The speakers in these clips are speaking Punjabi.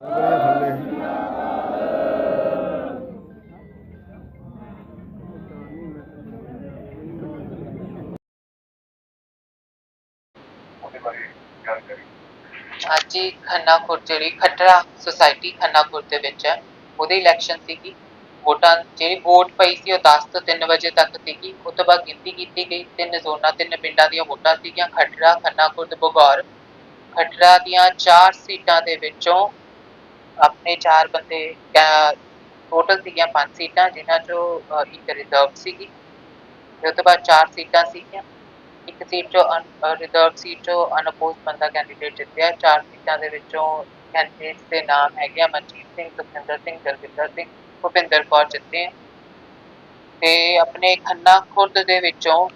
ਅੱਜ ਖੰਨਾ ਖੁਰਦ ਜਿਹੜੀ ਖੱਟੜਾ ਸੁਸਾਇਟੀ ਖੰਨਾ ਖੁਰਦ ਦੇ ਵਿੱਚ ਹੈ, ਉਹਦੀ ਇਲੈਕਸ਼ਨ ਸੀਗੀ। ਵੋਟਾਂ, ਜਿਹੜੀ ਵੋਟ ਪਈ ਸੀ ਉਹ 10 ਤੋਂ 3 ਵਜੇ ਤੱਕ ਸੀਗੀ। ਉਸ ਤੋਂ ਬਾਅਦ ਗਿਣਤੀ ਕੀਤੀ ਗਈ। ਤਿੰਨ ਜ਼ੋਨਾਂ, ਤਿੰਨ ਪਿੰਡਾਂ ਦੀਆਂ ਵੋਟਾਂ ਸੀਗੀਆਂ। ਖੱਟੜਾ ਖੰਨਾ ਖੁਰਦ ਬਗੌਰ ਖੱਟੜਾ ਦੀਆਂ ਚਾਰ ਸੀਟਾਂ ਦੇ ਵਿੱਚੋਂ ਆਪਣੇ ਚਾਰ ਬੰਦੇ ਟੋਟਲ ਸੀਗੀਆਂ ਪੰਜ ਸੀਟਾਂ, ਜਿਨ੍ਹਾਂ ਚੋਂ ਇੱਕ ਰਿਜ਼ਰਵ ਸੀਗੀ ਉਸ ਤੋਂ ਬਾਅਦ ਚਾਰ ਸੀਟਾਂ ਸੀਗੀਆਂ। ਇੱਕ ਸੀਟ ਚੋਂ ਰਿਜ਼ਰਵ ਸੀਟ ਚੋਂ ਅਨਪੋਜ਼ ਬੰਦਾ ਕੈਂਡੀਡੇਟ ਜਿੱਤਿਆ। ਚਾਰ ਸੀਟਾਂ ਦੇ ਵਿੱਚੋਂ ਕੈਂਡੀਡੇਟਸ ਦੇ ਨਾਮ ਹੈਗੇ ਆ ਮਨਜੀਤ ਸਿੰਘ ਸੁਖਿੰਦਰ ਸਿੰਘ ਦਲਵਿੰਦਰ ਸਿੰਘ, ਭੁਪਿੰਦਰ ਕੌਰ ਜਿੱਤੇ ਤੇ ਆਪਣੇ ਖੰਨਾ ਖੁਰਦ ਦੇ ਵਿੱਚੋਂ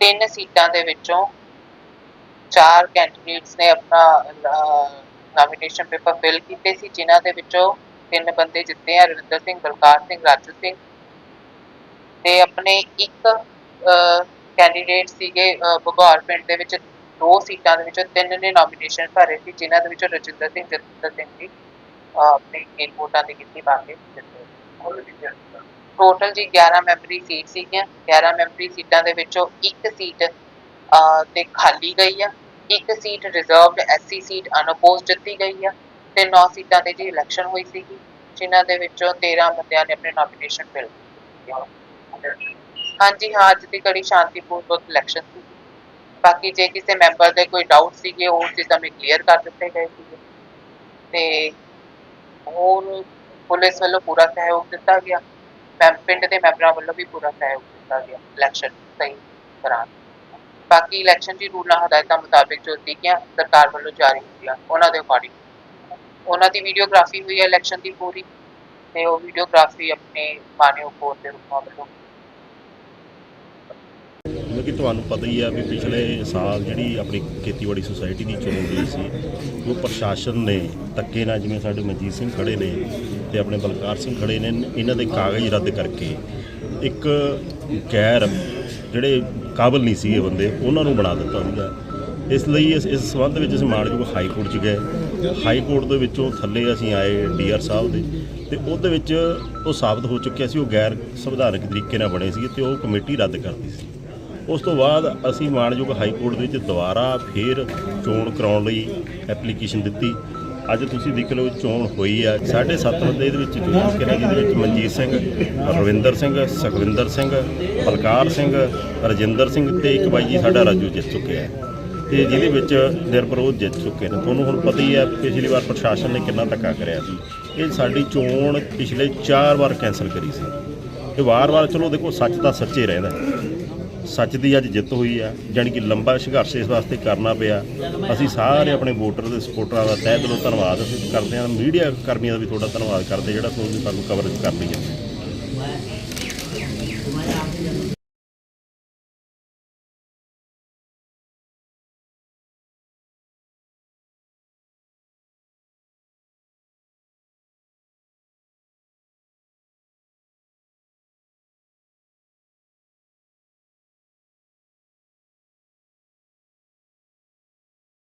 ਤਿੰਨ ਸੀਟਾਂ ਦੇ ਵਿੱਚੋਂ ਚਾਰ ਕੈਂਡੀਡੇਟਸ ਨੇ ਆਪਣਾ ਨਾਮੀਨੇਸ਼ਨ ਪੇਪਰ ਫਿਲ ਕੀਤੇ ਸੀ ਜਿਨ੍ਹਾਂ ਦੇ ਵਿੱਚੋਂ ਤਿੰਨ ਬੰਦੇ ਜਿੱਤੇ ਆ ਰਵਿੰਦਰ ਸਿੰਘ ਬਲਕਾਰ ਸਿੰਘ ਰਾਜੂ ਸਿੰਘ ਤੇ ਆਪਣੇ ਇੱਕ ਕੈਂਡੀਡੇਟ ਸੀਗੇ ਬਘੌਰ ਪਿੰਡ ਦੇ ਵਿੱਚ ਦੋ ਸੀਟਾਂ ਦੇ ਵਿੱਚੋਂ ਤਿੰਨ ਨੇ ਨਾਮੀਨੇਸ਼ਨ ਭਰੇ ਸੀ ਜਿਨ੍ਹਾਂ ਦੇ ਵਿੱਚੋਂ ਰਜਿੰਦਰ ਸਿੰਘ ਜਤਿੰਦਰ ਸਿੰਘ ਜੀ ਆਪਣੀ ਗਿਣ ਵੋਟਾਂ ਦੀ ਗਿਣਤੀ ਪਾ ਕੇ ਜਿੱਤੇ। ਟੋਟਲ ਜੀ 11 ਮੈਂਬਰੀ ਸੀਟ ਸੀਗੀਆਂ 11 ਮੈਂਬਰੀ ਸੀਟਾਂ ਦੇ ਵਿੱਚੋਂ ਇੱਕ ਸੀਟ ਤੇ ਖਾਲੀ ਗਈ ਆ। ਇੱਕ seat reserved SC seat unopposed ਦਿੱਤੀ ਗਈ ਆ ਤੇ 9 ਸੀਟਾਂ ਤੇ ਜੀ ਇਲੈਕਸ਼ਨ ਹੋਈ ਸੀਗੀ, ਜਿਨ੍ਹਾਂ ਦੇ ਵਿੱਚੋਂ 13 ਬੰਦਿਆਂ ਨੇ ਆਪਣੇ ਨਾਮੀਨੇਸ਼ਨ ਫਿਲ ਕੀਤੇ ਹਾਂਜੀ, ਹਾਂ, ਅੱਜ ਦੀ ਕੜੀ ਸ਼ਾਂਤੀਪੂਰਵਕ ਇਲੈਕਸ਼ਨ ਸੀ। ਬਾਕੀ ਜੇ ਕਿਸੇ ਮੈਂਬਰ ਦੇ ਕੋਈ ਡਾਊਟ ਸੀਗੇ, ਉਹ ਚੀਜ਼ਾਂ ਮੈਂ ਕਲੀਅਰ ਕਰ ਦਿੱਤੇ ਗਏ ਸੀਗੇ। ਤੇ ਹੋਰ ਪੁਲਿਸ ਵੱਲੋਂ ਪੂਰਾ ਸਹਿਯੋਗ ਦਿੱਤਾ ਗਿਆ। ਪਿੰਡ ਦੇ ਮੈਂਬਰਾਂ ਵੱਲੋਂ ਵੀ ਪੂਰਾ ਸਹਿਯੋਗ ਦਿੱਤਾ ਗਿਆ। ਇਲੈਕਸ਼ਨ ਸਹੀ ਕਰਾਉਣ ਬਾਕੀ ਇਲੈਕਸ਼ਨ ਦੀ ਰੂਲਾਂ, ਹਦਾਇਤਾਂ ਮੁਤਾਬਿਕ ਜੋ ਸੀਗੀਆਂ ਸਰਕਾਰ ਵੱਲੋਂ ਜਾਰੀ ਹੋਈਆਂ ਉਹਨਾਂ ਦੇ ਅਕੋਰਡਿੰਗ ਉਹਨਾਂ ਦੀ ਵੀਡੀਓਗ੍ਰਾਫੀ ਹੋਈ ਹੈ ਇਲੈਕਸ਼ਨ ਦੀ ਪੂਰੀ, ਤੇ ਉਹ ਵੀਡੀਓਗ੍ਰਾਫੀ ਆਪਣੇ ਮਾਨਯੋਗ ਕੋਰਟ ਦੇ ਰੂਪਾਂ ਵੱਲੋਂ। ਜਿਵੇਂ ਤੁਹਾਨੂੰ ਪਤਾ ਹੀ ਆ ਵੀ ਪਿਛਲੇ ਸਾਲ ਜਿਹੜੀ ਆਪਣੀ ਖੇਤੀਬਾੜੀ ਸੁਸਾਇਟੀ ਦੀ ਚੋਣ ਹੋਈ ਸੀ, ਉਹ ਪ੍ਰਸ਼ਾਸਨ ਨੇ ਧੱਕੇ ਨਾਲ ਜਿਵੇਂ ਸਾਡੇ ਮਨਜੀਤ ਸਿੰਘ ਖੜੇ ਨੇ ਤੇ ਆਪਣੇ ਬਲਕਾਰ ਸਿੰਘ ਖੜੇ ਨੇ, ਇਹਨਾਂ ਦੇ ਕਾਗਜ਼ ਰੱਦ ਕਰਕੇ ਇੱਕ ਗੈਰ ਜਿਹੜੇ ਕਾਬਲ ਨਹੀਂ ਸੀ ਇਹ ਬੰਦੇ, ਉਹਨਾਂ ਨੂੰ ਬਣਾ ਦਿੱਤਾ ਸੀਗਾ। ਇਸ ਲਈ ਇਸ ਇਸ ਸੰਬੰਧ ਵਿੱਚ ਅਸੀਂ ਮਾਨਯੋਗ ਹਾਈ ਕੋਰਟ 'ਚ ਗਏ। ਹਾਈ ਕੋਰਟ ਦੇ ਵਿੱਚੋਂ ਥੱਲੇ ਅਸੀਂ ਆਏ ਡੀਆਰ ਸਾਹਿਬ ਦੇ ਤੇ ਉਹਦੇ ਵਿੱਚ ਉਹ ਸਾਬਤ ਹੋ ਚੁੱਕਿਆ ਸੀ, ਉਹ ਗੈਰ ਸੰਵਿਧਾਨਕ ਤਰੀਕੇ ਨਾਲ ਬਣੇ ਸੀ ਤੇ ਉਹ ਕਮੇਟੀ ਰੱਦ ਕਰਦੀ ਸੀ। ਉਸ ਤੋਂ ਬਾਅਦ ਅਸੀਂ ਮਾਨਯੋਗ ਹਾਈ ਕੋਰਟ ਦੇ ਵਿੱਚ ਦੁਬਾਰਾ ਫੇਰ ਚੋਣ ਕਰਾਉਣ ਲਈ ਐਪਲੀਕੇਸ਼ਨ ਦਿੱਤੀ। ਅੱਜ ਤੁਸੀਂ ਦੇਖ ਲਓ ਚੋਣ ਹੋਈ ਆ। ਸਾਢੇ ਸੱਤ ਬੰਦੇ ਇਹਦੇ ਵਿੱਚ ਚੁਣ ਚੁੱਕੇ ਜਿਹਦੇ ਵਿੱਚ ਮਨਜੀਤ ਸਿੰਘ, ਰਵਿੰਦਰ ਸਿੰਘ, ਸੁਖਵਿੰਦਰ ਸਿੰਘ, ਬਲਕਾਰ ਸਿੰਘ, ਰਜਿੰਦਰ ਸਿੰਘ ਤੇ ਇੱਕ ਬਾਈ ਜੀ ਸਾਡਾ ਰਾਜੂ ਜਿੱਤ ਚੁੱਕਿਆ ਆ। ਤੇ ਜਿਹਦੇ ਵਿੱਚ ਨਿਰਪਰੋਧ ਜਿੱਤ ਚੁੱਕੇ ਨੇ। ਤੁਹਾਨੂੰ ਹੁਣ ਪਤਾ ਹੀ ਹੈ ਪਿਛਲੀ ਵਾਰ ਪ੍ਰਸ਼ਾਸਨ ਨੇ ਕਿੰਨਾ ਧੱਕਾ ਕਰਿਆ ਸੀ। ਇਹ ਸਾਡੀ ਚੋਣ ਪਿਛਲੇ 4 ਵਾਰ ਕੈਂਸਲ ਕਰੀ ਸੀ। ਇਹ ਵਾਰ-ਵਾਰ ਚਲੋ ਦੇਖੋ ਸੱਚ ਤਾਂ ਸੱਚੇ ਰਹਿੰਦਾ। ਸੱਚ ਦੀ ਅੱਜ ਜਿੱਤ ਹੋਈ ਆ, ਜਾਣੀ ਕਿ ਲੰਬਾ ਸੰਘਰਸ਼ ਇਸ ਵਾਸਤੇ ਕਰਨਾ ਪਿਆ। ਅਸੀਂ ਸਾਰੇ ਆਪਣੇ ਵੋਟਰ ਦੇ ਸਪੋਰਟਰਾਂ ਦਾ ਤਹਿ ਦਿਲੋਂ ਧੰਨਵਾਦ ਕਰਦੇ ਹਾਂ। ਮੀਡੀਆ ਕਰਮੀਆਂ ਦਾ ਵੀ ਤੁਹਾਡਾ ਧੰਨਵਾਦ ਕਰਦੇ ਜਿਹੜਾ ਤੁਸੀਂ ਸਾਨੂੰ ਕਵਰੇਜ ਕਰ ਲਈ ਹੈ।